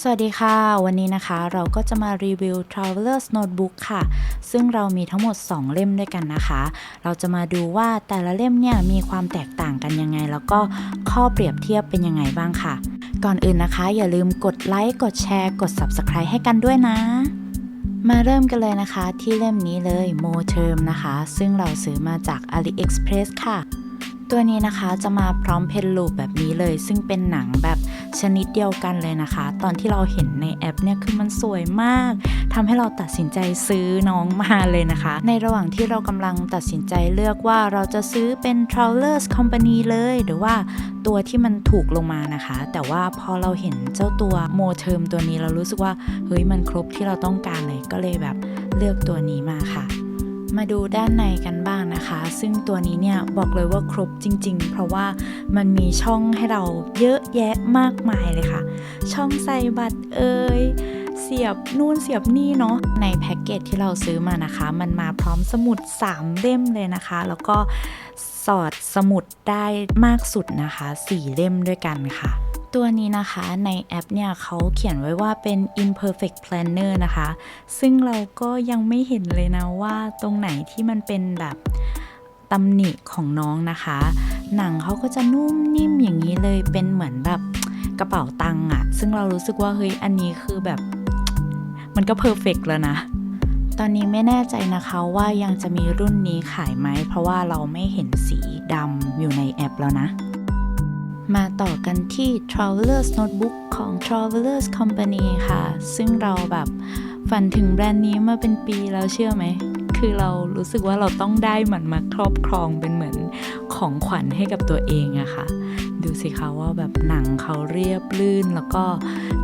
สวัสดีค่ะ วันนี้นะคะเราก็จะมารีวิว Traveler's Notebook ค่ะ ซึ่งเรามีทั้งหมด 2 เล่มด้วยกันนะคะ เราจะมาดูว่าแต่ละเล่มเนี่ยมีความแตกต่างกันยังไง แล้วก็ข้อเปรียบเทียบเป็นยังไงบ้างค่ะ ก่อนอื่นนะคะ อย่าลืมกดไลค์กดแชร์ กด Subscribe ให้กันด้วยนะ มาเริ่มกันเลยนะคะ ที่เล่มนี้เลย Mo Term นะคะ ซึ่งเราซื้อมาจาก AliExpress ค่ะ ตัวนี้นะคะจะมาพร้อมเพนลูปแบบนี้เลย ซึ่งเป็นหนังแบบชนิดเดียวกันเลยนะคะ ตอนที่เราเห็นในแอปเนี่ยคือมันสวยมากทำให้เราตัดสินใจซื้อน้องมาเลยนะคะ ในระหว่างที่เรากำลังตัดสินใจเลือกว่าเราจะซื้อเป็น Travelers Company เลย หรือว่าตัวที่มันถูกลงมานะคะ แต่ว่าพอเราเห็นเจ้าตัวโมเทอมตัวนี้เรารู้สึกว่าเฮ้ยมันครบที่เราต้องการเลยก็เลยแบบเลือกตัวนี้มาค่ะ มาดูด้านในกันบ้างนะคะ ซึ่งตัวนี้เนี่ยบอกเลยว่าครบจริง ๆ เพราะว่ามันมีช่องให้เราเยอะแยะมากมายเลยค่ะ ช่องใส่บัตรเอ่ยเสียบนู่นเสียบนี่เนาะในแพ็กเกจที่เราซื้อมานะคะ มันมาพร้อมสมุด 3 เล่มเลยนะคะ แล้วก็สอดสมุดได้มากสุดนะคะ 4 เล่มด้วยกันค่ะ ตัวนี้นะคะในแอปเนี่ยเขาเขียนไว้ว่าเป็น imperfect planner นะคะ ซึ่งเราก็ยังไม่เห็นเลยนะว่าตรงไหนที่มันเป็นแบบตำหนิของน้องนะคะ หนังเขาก็จะนุ่มนิ่มอย่างนี้เลยเป็นเหมือนแบบกระเป๋าตังค์อะซึ่งเรารู้สึกว่าเฮ้ยอันนี้คือแบบ มันก็เพอร์เฟกแล้วนะตอนนี้ไม่แน่ใจนะคะว่ายังจะมีรุ่นนี้ขายไหม เพราะว่าเราไม่เห็นสีดำอยู่ในแอปแล้วนะ มาต่อกันที่ Travelers Notebook ของ Travelers Company ค่ะ ซึ่งเราแบบฝันถึงแบรนด์นี้มาเป็นปีแล้วเชื่อไหม คือเรารู้สึกว่าเราต้องได้มันมาครอบครองเป็นเหมือนของขวัญให้กับตัวเองอะค่ะ ดูสิคะว่าแบบหนังเขาเรียบลื่น แล้วก็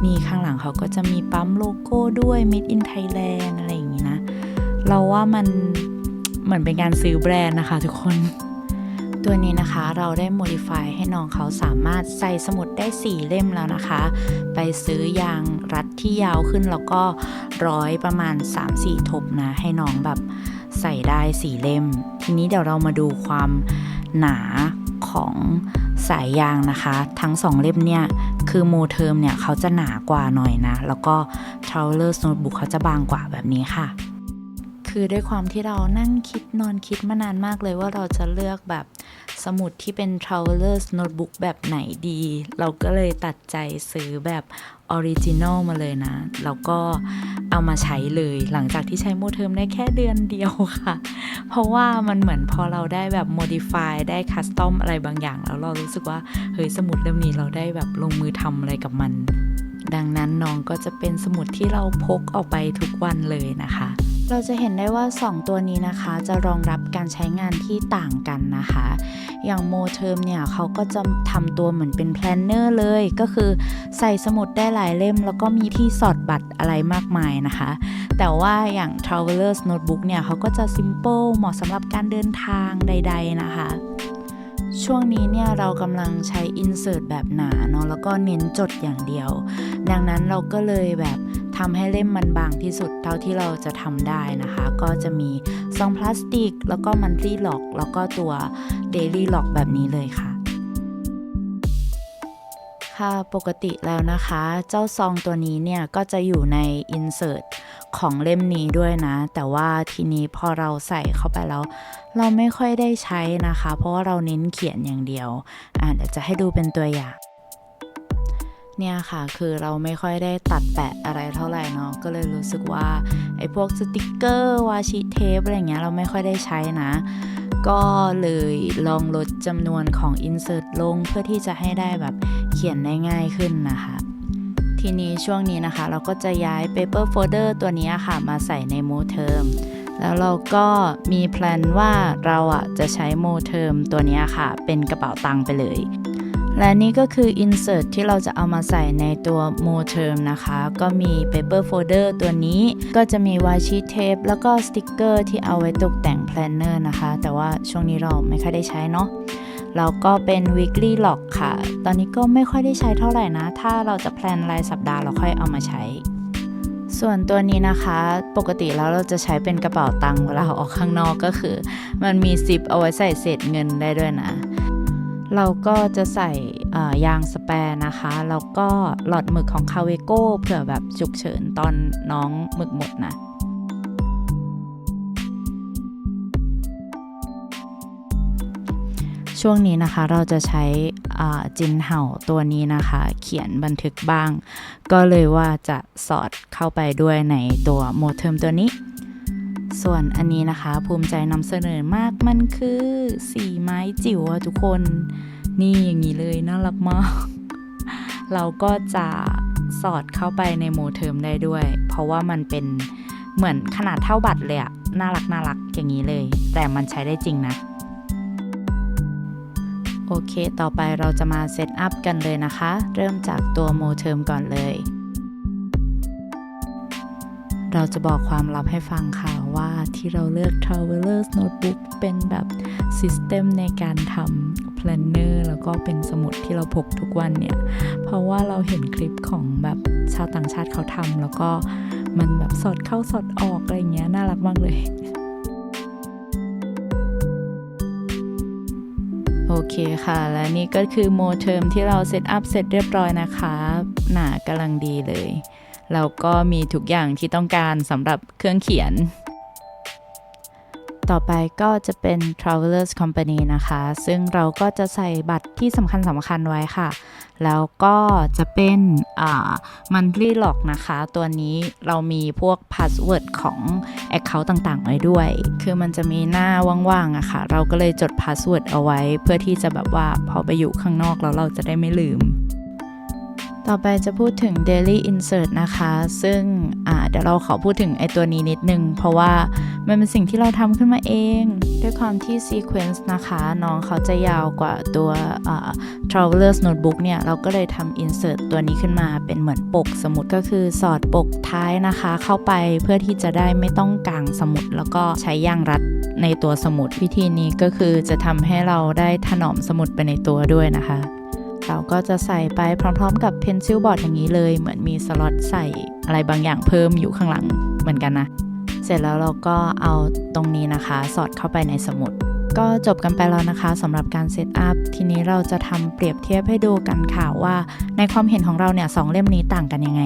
นี่ข้างหลังเขาก็จะมีปั๊มโลโก้ด้วย Made in Thailand อะไรอย่างนี้นะ เราว่ามันเหมือนเป็นการซื้อแบรนด์นะคะทุกคน ตัวนี้นะคะเราได้ modify ให้น้องเขาสามารถใส่สมุดได้ 4 เล่มแล้วนะคะ ไปซื้อยางรัดที่ยาวขึ้นแล้วก็ร้อยประมาณ 3-4 ทบนะ ให้น้องแบบใส่ได้ 4 เล่ม ทีนี้เดี๋ยวเรามาดูความหนาของสายยางนะคะ ทั้ง 2 เล่มเนี่ย คือโมเทอมเนี่ยเขาจะหนากว่าหน่อยนะ แล้วก็ Travelers Notebook เขาจะบางกว่าแบบนี้ค่ะคือด้วยความที่เรานั่งคิดนอนคิดมานานมากเลยว่าเราจะเลือกแบบ สมุดที่เป็น Travelers Notebook แบบไหนดี เราก็เลยตัดใจซื้อแบบออริจินอลมาเลยนะ แล้วก็เอามาใช้เลยหลังจากที่ใช้โมเทอมได้แค่เดือนเดียวค่ะ เพราะว่ามันเหมือนพอเราได้แบบ modify ได้ custom อะไรบางอย่าง แล้วเรารู้สึกว่า เฮ้ยสมุดเล่มนี้เราได้แบบลงมือทำอะไรกับมัน ดังนั้นน้องก็จะเป็นสมุดที่เราพกออกไปทุกวันเลยนะคะ เราจะเห็นได้ว่า 2 ตัวนี้นะคะจะรองรับการใช้งานที่ต่างกันนะคะ อย่างโมเทอมเนี่ยเขาก็จะทำตัวเหมือนเป็นแพลนเนอร์เลย ก็คือใส่สมุดได้หลายเล่ม แล้วก็มีที่สอดบัตรอะไรมากมายนะคะ แต่ว่าอย่าง Travelers Notebook เนี่ยเขาก็จะ simple เหมาะสำหรับการเดินทางใด ๆ นะคะช่วงนี้เนี่ยเรากำลังใช้ insert แบบหนาเนาะแล้วก็เน้นจดอย่างเดียว ดังนั้นเราก็เลยแบบ ทำให้เล่มมันบางที่สุดเท่าที่เราจะทำได้นะคะ ก็จะมีซองพลาสติก แล้วก็ monthly lock แล้วก็ตัว daily lock แบบนี้เลยค่ะ ค่ะปกติแล้วนะคะ เจ้าซองตัวนี้เนี่ยก็จะอยู่ใน insert ของเล่มนี้ด้วยนะ แต่ว่าทีนี้พอเราใส่เข้าไปแล้ว เราไม่ค่อยได้ใช้นะคะ เพราะว่าเราเน้นเขียนอย่างเดียวอ่าเดี๋ยวจะให้ดูเป็นตัวอย่าง เนี่ยค่ะคือเราไม่ค่อยได้ตัดแปะอะไรเท่าไหร่เนาะก็เลยรู้สึกว่าไอ้พวกสติกเกอร์วาชิเทปอะไรเงี้ยเราไม่ค่อยได้ใช้นะ ก็เลยลองลดจำนวนของ insert ลงเพื่อที่จะให้ได้แบบเขียนได้ง่ายขึ้นนะคะทีนี้ช่วงนี้นะคะ เราก็จะย้าย paper folder ตัวนี้ค่ะ มาใส่ในโมเทอมแล้วเราก็มีแพลนว่าเราอะจะใช้โมเทอมตัวนี้ค่ะ เป็นกระเป๋าตังค์ไปเลย และนี่ก็คือ insert ที่เราจะเอามาใส่ในตัว m o term นะคะ ก็มี paper folder ตัวนี้ก็จะมีวาชีเทปแล้วก็สติกเกอร์ที่เอาไว้ตกแต่ง planner นะคะ แต่ว่าช่วงนี้เราไม่ค่อยได้ใช้เนาะแล้วก็เป็น weekly log ค่ะ ตอนนี้ก็ไม่ค่อยได้ใช้เท่าไหร่นะ ถ้าเราจะแพลนรายสัปดาห์เราค่อยเอามาใช้ ส่วนตัวนี้นะคะ ปกติแล้วเราจะใช้เป็นกระเป๋าตังค์เวลาออกข้างนอกก็คือ มันมีซิปเอาไว้ใส่เศษเงินได้ด้วยนะ เราก็จะใส่ยางสแปร์นะคะ แล้วก็หลอดหมึกของคาเวโก้เผื่อแบบฉุกเฉินตอนน้องหมึกหมดนะช่วงนี้นะคะเราจะใช้จินเห่าตัวนี้นะคะ เขียนบันทึกบ้าง ก็เลยว่าจะสอดเข้าไปด้วยในตัวโมเทมตัวนี้ ส่วนอันนี้นะคะ ภูมิใจนำเสนอมากมันคือสีไม้จิ๋วทุกคน นี่อย่างนี้เลยน่ารักมาก เราก็จะสอดเข้าไปในโมเทมได้ด้วย เพราะว่ามันเป็นเหมือนขนาดเท่าบัตรเลยอะน่ารักน่ารักอย่างนี้เลย แต่มันใช้ได้จริงนะโอเค ต่อไปเราจะมาเซตอัพกันเลยนะคะ เริ่มจากตัวโมเทมก่อนเลย เราจะบอกความลับให้ฟังค่ะว่าที่เราเลือก Traveler's Notebook เป็นแบบซิสเต็มในการทำ planner แล้วก็เป็นสมุดที่เราพกทุกวันเนี่ย เพราะว่าเราเห็นคลิปของแบบชาวต่างชาติเขาทำแล้วก็มันแบบสอดเข้าสอดออกอะไรเงี้ยน่ารักมากเลย โอเคค่ะ และนี่ก็คือโมเทอมที่เราเซตอัพเสร็จเรียบร้อยนะคะ หนากำลังดีเลย แล้วก็มีทุกอย่างที่ต้องการสำหรับเครื่องเขียน ต่อไปก็จะเป็น Travelers Company นะคะ ซึ่งเราก็จะใส่บัตรที่สำคัญสำคัญไว้ค่ะ แล้วก็จะเป็นอ่า monthly log นะคะ ตัวนี้เรามีพวก password ของ Account ต่างๆไว้ด้วย คือมันจะมีหน้าว่างๆอะค่ะ เราก็เลยจด password เอาไว้ เพื่อที่จะแบบว่าพอไปอยู่ข้างนอกแล้วเราจะได้ไม่ลืม ต่อไปจะพูดถึง daily insert นะคะ ซึ่งเดี๋ยวเราขอพูดถึงไอตัวนี้นิดนึง เพราะว่ามันเป็นสิ่งที่เราทำขึ้นมาเอง ด้วยความที่ sequence นะคะ น้องเขาจะยาวกว่าตัว traveler's notebook เนี่ย เราก็เลยทำ insert ตัวนี้ขึ้นมาเป็นเหมือนปกสมุดก็คือสอดปกท้ายนะคะ เข้าไปเพื่อที่จะได้ไม่ต้องกางสมุด แล้วก็ใช้ยางรัดในตัวสมุดวิธีนี้ก็คือจะทำให้เราได้ถนอมสมุดไปในตัวด้วยนะคะ เราก็จะใส่ไปพร้อมๆ กับ pencil board อย่างนี้เลย เหมือนมีสล็อตใส่อะไรบางอย่างเพิ่มอยู่ข้างหลังเหมือนกันนะ เสร็จแล้วเราก็เอาตรงนี้นะคะ สอดเข้าไปในสมุด ก็จบกันไปแล้วนะคะสำหรับการเซตอัพทีนี้เราจะทำเปรียบเทียบให้ดูกันค่ะว่า ในความเห็นของเราเนี่ยสองเล่มนี้ต่างกันยังไง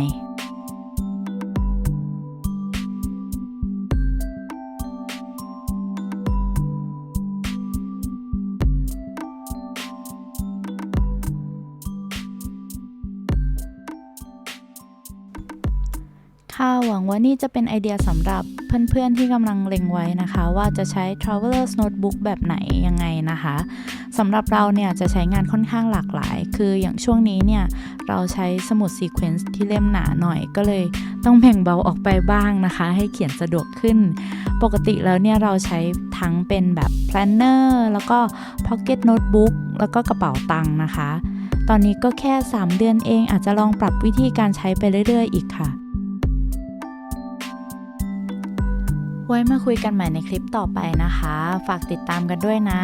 ค่ะหวังว่านี่จะเป็นไอเดียสำหรับเพื่อนๆที่กำลังเล็งไว้นะคะ ว่าจะใช้ Traveler's Notebook แบบไหนยังไงนะคะสำหรับเราเนี่ยจะใช้งานค่อนข้างหลากหลาย คืออย่างช่วงนี้เนี่ยเราใช้สมุดซีเควนซ์ที่เล่มหนาหน่อยก็เลยต้องแบ่งเบาออกไปบ้างนะคะ ให้เขียนสะดวกขึ้น ปกติแล้วเนี่ยเราใช้ทั้งเป็นแบบ planner แล้วก็ pocket notebook แล้วก็กระเป๋าตังค์นะคะ ตอนนี้ก็แค่ 3 เดือนเองอาจจะลองปรับวิธีการใช้ไปเรื่อย ๆ อีกค่ะ ไว้มาคุยกันใหม่ในคลิปต่อไปนะคะ ฝากติดตามกันด้วยนะ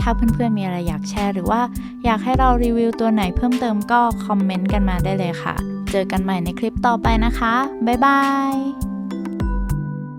ถ้าเพื่อนๆมีอะไรอยากแชร์หรือว่าอยากให้เรารีวิวตัวไหนเพิ่มเติมก็คอมเมนต์กันมาได้เลยค่ะ เจอกันใหม่ในคลิปต่อไปนะคะ บ๊ายบาย